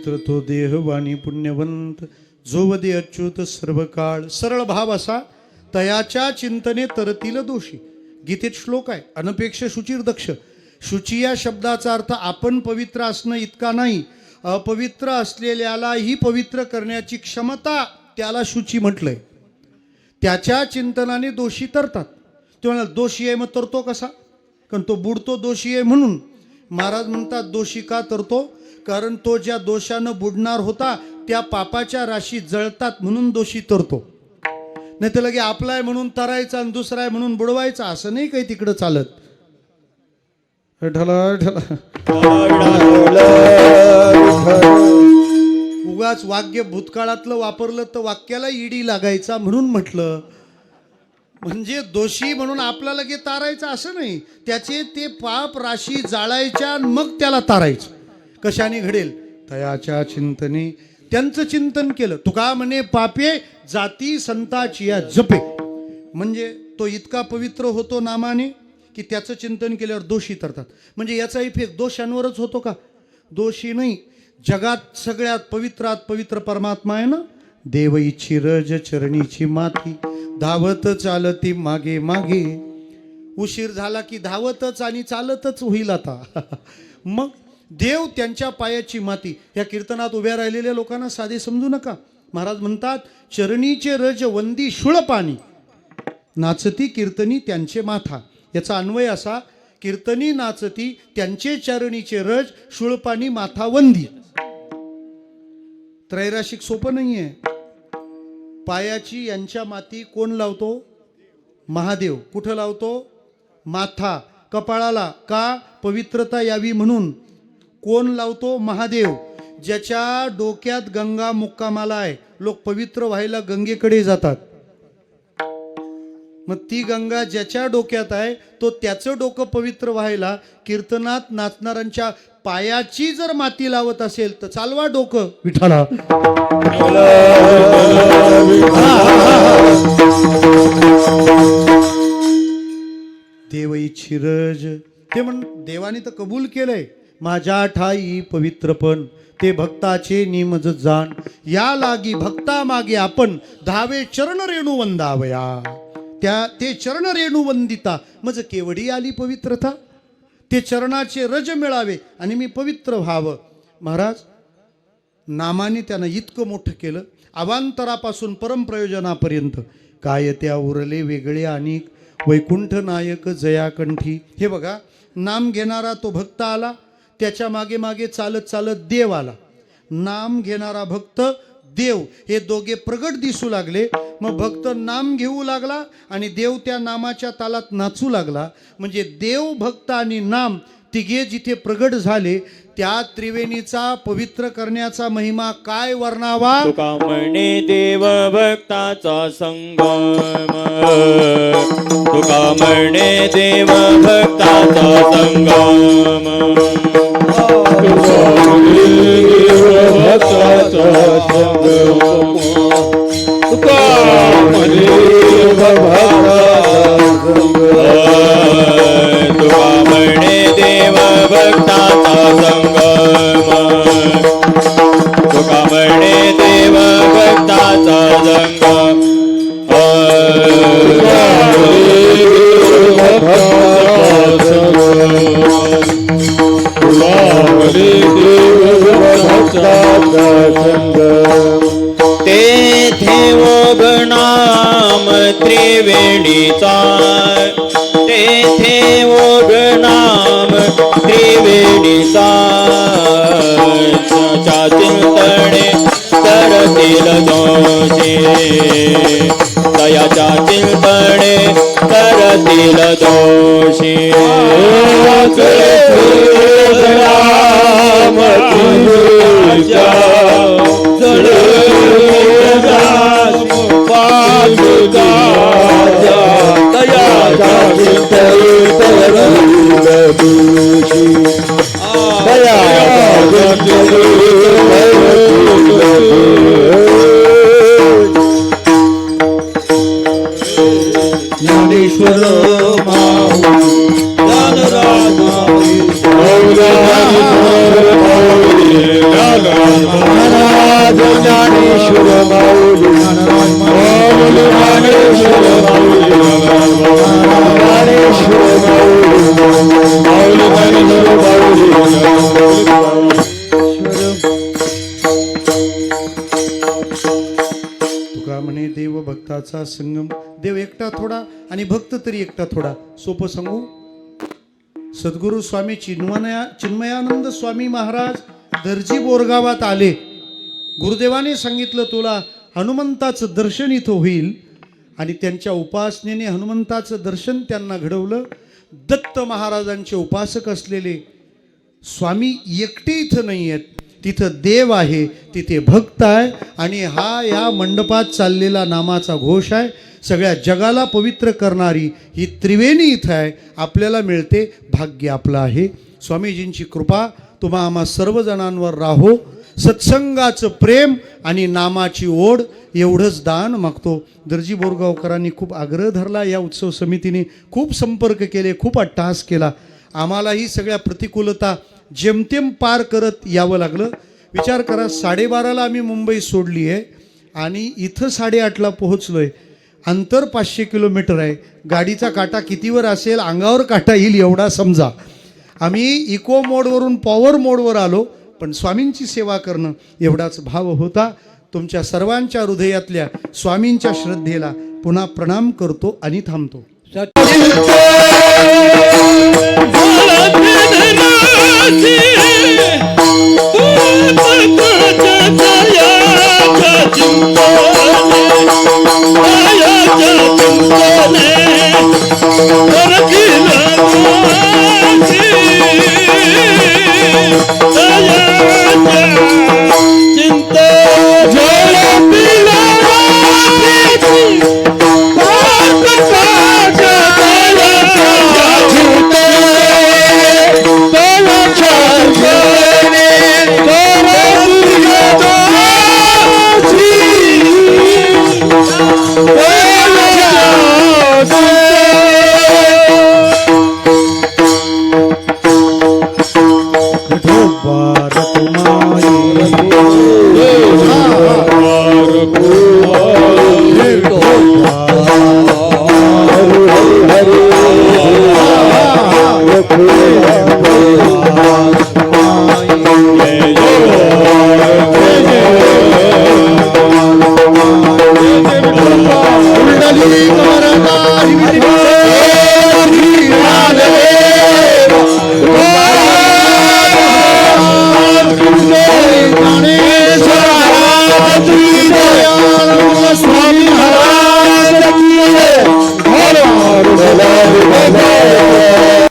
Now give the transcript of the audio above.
पवित्र तो देह वाणी पुण्यवंत जो वदे अच्युत सर्व काळ सरळ भाव असा तयाच्या चिंतने तरतील दोषी. गीतेत श्लोक आहे अनपेक्ष शुचिर दक्ष. शुची या शब्दाचा अर्थ आपण पवित्र असणं इतका नाही. अपवित्र असलेल्यालाही पवित्र करण्याची क्षमता त्याला शुची म्हटलंय. त्याच्या चिंतनाने दोषी तरतात. ते म्हणाल दोषी आहे मग तरतो कसा? कारण तो बुडतो दोषी आहे म्हणून. महाराज म्हणतात दोषी का तरतो? कारण तो ज्या दोषानं बुडणार होता त्या पापाच्या राशी जळतात म्हणून दोषी तरतो. नाही तर लगे आपला आहे म्हणून तरायचा आणि दुसरा आहे म्हणून बुडवायचा असं नाही काही तिकडं चालत. ढला ढला उगाच वाक्य भूतकाळातलं वापरलं तर वाक्याला इडी लागायचा म्हणून म्हटलं. म्हणजे दोषी म्हणून आपल्याला लगे तारायचं असं नाही. त्याचे ते पाप राशी जाळायच्या आणि मग त्याला तारायचं. कशाने घडेल? तयाच्या चिंतने. त्यांचं चिंतन केलं. तुका म्हणे पापे जाती संताची या जपे. म्हणजे तो इतका पवित्र होतो नामाने की त्याचं चिंतन केल्यावर दोषी तरतात. म्हणजे याचा इफेक्ट दोषांवरच होतो का? दोषी नाही. जगात सगळ्यात पवित्रात पवित्र परमात्मा आहे ना? देवईची रज चरणीची माती. धावत चालती मागे मागे. उशीर झाला की धावतच आणि चालतच होईल आता. मग देव त्यांच्या पायाची माती. या कीर्तनात उभ्या राहिलेल्या लोकांना साधे समजू नका. महाराज म्हणतात चरणीचे रज वंदी शुळपाणी नाचती कीर्तनी त्यांचे माथा. याचा अन्वय असा कीर्तनी नाचती त्यांचे चरणीचे रज शुळपाणी माथा वंदी. त्रैराशिक सोपं नाही आहे पायाची यांच्या माती कोण लावतो? महादेव. कुठं लावतो? माथा. कपाळाला का पवित्रता यावी म्हणून? कोण लावतो महादेव? ज्याच्या डोक्यात गंगा मुक्कामाला आहे. लोक पवित्र व्हायला गंगेकडे जातात. मग ती गंगा ज्याच्या डोक्यात आहे तो त्याचं डोकं पवित्र व्हायला कीर्तनात नाचणाऱ्यांच्या पायाची जर माती लावत असेल तर चालवा डोकं विठाला देवई छिरज ते म्हण देवाने तर कबूल केलंय. माझ्या ठाई पवित्रपण ते भक्ताचे निमज जाण. या लागी भक्ता मागे आपण धावे चरण रेणू वंदावया. त्या ते चरण रेणू वंदिता. मज केवढी आली पवित्रता? ते चरणाचे रज मिळावे आणि मी पवित्र व्हावं. महाराज नामाने त्यानं इतकं मोठं केलं. अवांतरापासून परमप्रयोजनापर्यंत काय त्या उरले वेगळे आणि वैकुंठ नायक जयाकंठी. हे बघा नाम घेणारा तो भक्त आला. त्याच्यामागे मागे चालत चालत देव आला. नाम घेणारा भक्त देव. हे दोघे प्रगट दिसू लागले. मग भक्त नाम घेऊ लागला आणि देव त्या नामाच्या तालात नाचू लागला. म्हणजे देव भक्त आणि नाम तिघे जिथे प्रगट झाले त्या त्रिवेणीचा पवित्र करण्याचा महिमा काय वर्णावा? तुका म्हणे देव भक्ताचा संगम. तुका म्हणे देव भक्ताचा संगम. तुका म्हणे देव भक्ताचा ओगणाम त्रिवेणीचा तेथे ओघ नाम त्रिवेणीचा चिंतणे करतील दोषे दयाच्या चिंतणे करतील दोषी ज्ञानेश्वर ज्ञानराज ज्ञानेश्वर माऊली माऊली ज्ञानेश्वर माऊली ज्ञानेश्वर थोडा आणि भक्त तरी एकटा थोडा. सोपं सांगू? सद्गुरू स्वामी चिन्मया चिन्मयानंद स्वामी महाराज दर्जी बोरगावात आले. गुरुदेवाने सांगितलं तुला हनुमंताचं दर्शन इथं होईल. आणि त्यांच्या उपासनेने हनुमंताचं दर्शन त्यांना घडवलं. दत्त महाराजांचे उपासक असलेले स्वामी एकटे इथं नाही आहेत तिथं देव आहे तिथे भक्त आहे आणि हा या मंडपात चाललेला नामाचा घोष आहे. सगळ्या जगाला पवित्र करणारी ही त्रिवेणी इथं आहे. आपल्याला मिळते भाग्य आपलं आहे. स्वामीजींची कृपा तुम्हा आम्हा सर्वजणांवर राहो. सत्संगाचं प्रेम आणि नामाची ओढ एवढंच दान मागतो. दर्जी बोरगावकरांनी खूप आग्रह धरला या उत्सव समितीने खूप संपर्क केले खूप अट्टहास केला. आम्हालाही सगळ्या प्रतिकूलता जेमतेम पार करत यावं लागलं. विचार करा साडेबाराला आम्ही मुंबई सोडली आहे आणि इथं साडेआठला पोहोचलो आहे अंतर पाचशे किलोमीटर आहे. गाडीचा काटा कितीवर असेल अंगावर काटा येईल एवढा समजा. आम्ही इको मोडवरून पॉवर मोडवर आलो पण स्वामींची सेवा करणं एवढाच भाव होता. तुमच्या सर्वांच्या हृदयातल्या स्वामींच्या श्रद्धेला पुन्हा प्रणाम करतो आणि थांबतो. Amen.